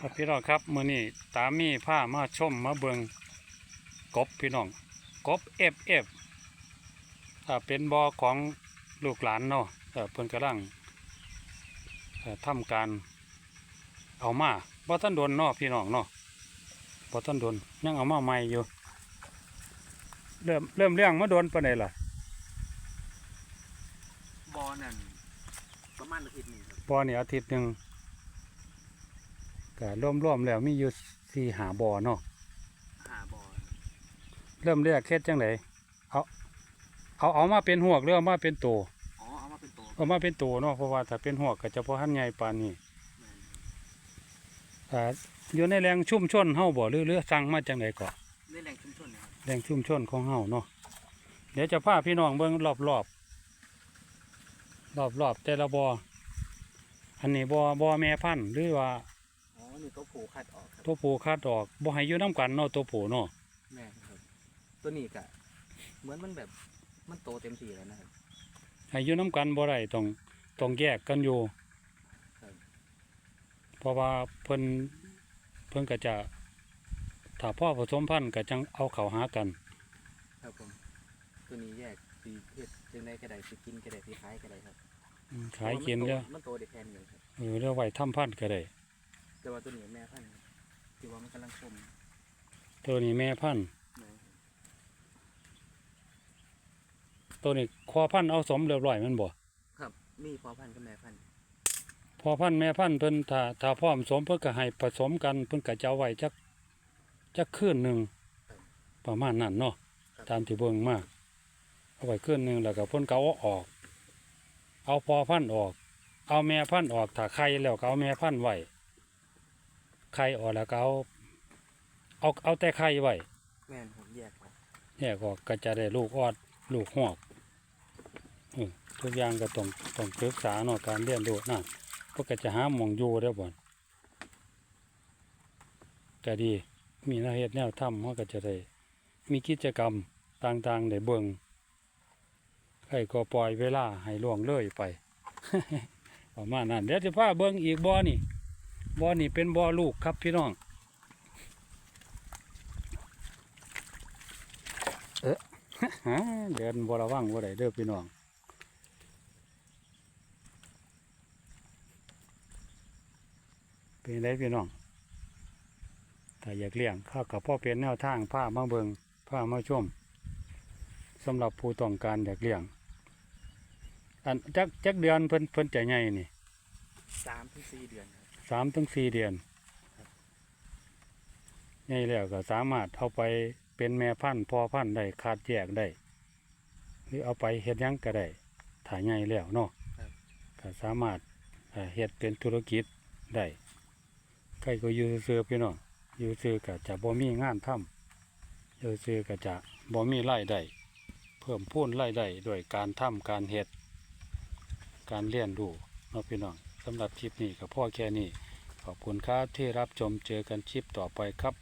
ครับพี่น้องครับมื้อนี้ตามีผ้ามาชมมาเบิงกบพี่น้องกบเอฟเอฟถ้าเป็นบ่อของลูกหลานเนาะเอ่อเพิ่นกำลังเอ่อทำการเอามาบ่ทันโดนเนาะพี่น้องเนาะบ่ทันโดนยังเอามาใหม่อยู่เริ่มเริ่มเลี้ยงมาโดนปานใดล่ะบอนั่นประมาณอาทิตย์หนึ่งครับบ่อนี่อาทิตย์หนึง ก็รวมๆแล้วมีอยู่สี่หาบ่อเนาะหาบอเริ่มแรกเฮ็ดจังไดเอาเอาเอามาเป็นหวกหรือเอามาเป็นตัวอ๋อเอามาเป็นตัวเอามาเป็นตัวเนาะเพราะว่าถ้าเป็นหวกก็จะบ่ทันใหญ่ปานนี้แม่นอ่าอยู่ในแรงชุมชนเฮาบ่หรือหรือสั่งมาจังไดก็ในแหล่งชุมชนนะครับแรงชุมชนของเฮาเนาะเดี๋ยวจะพาพี่น้องเบิ่งรอบๆรอบๆแต่ละบ่ออันนี้บ่อบ่อแม่พันธุ์หรือว่า อ๋อนี่ตัวผูคัดออกครับตัวผู้คัดออกบ่ให้อยู่นํกันเนาะตัวผู้เนาะแม่นครับ ตัวนี้กะเหมือนมันแบบมันโตเต็มที่แล้วนะครับให้อยู่นํกันบ่ได้ต้องต้องแยกกันอยู่ครับเพราะว่าเพิ่นเพิ่นก็จะถ้าพ่อผสมพันธุ์ก็จังเอาเข้าหากัน ครับผมตัวนี้แยกสีเพศจึงได้กระไดสีกินกระไดสีขายกระไดครับอืมขายกินเพแล้ราะวว่ามันโตมันโตได้แค่นี้ครับเออแล้วไว้ทำพันธุ์ก็ได้ แต่ว่าตัวนี้แม่พันธุ์ครับที่ว่ามันกำลังชมตัวนี้แม่พันธุ์แม่นครับตัวนี้คอพันธุ์เอาสมเรียบร้อยแมันบ่ครับ มีพ่อพันธุ์กับแม่พันธุ์พอพันธุ์แม่พันธุ์เพิ่นถ้าถ้าพร้อมสมเพิ่นก็ให้ผสมกันเพิ่นก็จะเอาไว้จักจักคืนหนึงประมาณนั้นเนาะครับตามที่เบิ่งมาเอาไว้คืนหนึงแล้วก็เพิ่นก็เอาออก เอาพอพันธุ์ออก เอาแม่พันธุ์ออกถ้าไข่แล้วก็เอาแม่พันธุ์ไว้ ไข่ออกแล้วก็เอาเอาเอาแต่ไข่ไว้แม่นผมแยกออกแยกออกก็จะได้ลูกออดลูกหอกเออทุกอย่างก็ต้องต้องศึกษาเนาะการเรียนรู้นะเพราะก็จะหาหมองอยู่ได้อบ่นก็ดีมีหนาเหตุแนวทำเขาก็จะได้มีกิจกรรมต่างๆได้เบิ่งใครก็ปล่อยเวลาให้ล่วงเลยไปประมาณนั้นเดี๋ยวจะพาเบิ่งอีกบ่อนี่ บ่อนี่เป็นบ่อลูกครับพี่น้องฮะเดินบระวังบ่ได้เด้อพี่น้องเป็นไรพี่น้องถ้าอยากเลี้ยงข้ากับพ่อเป็นแนวทางผ้ามาเบิงผ้ามาชมสำหรับผู้ต้องการอยากเลี้ยง อันจักจักเดือนเพิ่นเพิ่นจะใหญ่นี่สามถึงสี่เดือน สามถึงสี่เดือนใหญ่แล้วก็สามารถเอาไปเป็นแม่พันธุ์พ่อพันธุ์ได้ขาดแยกได้หรือเอาไปเฮ็ดหยังก็ได้ถ้าใหญ่แล้วเนาะก็สามารถเอ่อเฮ็ดเป็นธุรกิจได้ใครก็อยู่ซื่อๆพี่น้องอยู่ซื่อก็จะบ่มีงานทำอยู่ซื่อก็จะบ่มีรายได้เพิ่มพูนรายได้ด้วยการทำการเฮ็ดการเรียนรู้เนาะพี่น้อง สำหรับคลิปนี้ก็พ่อแค่นี้ ขอบคุณครับที่รับชมเจอกันคลิปต่อไปครับ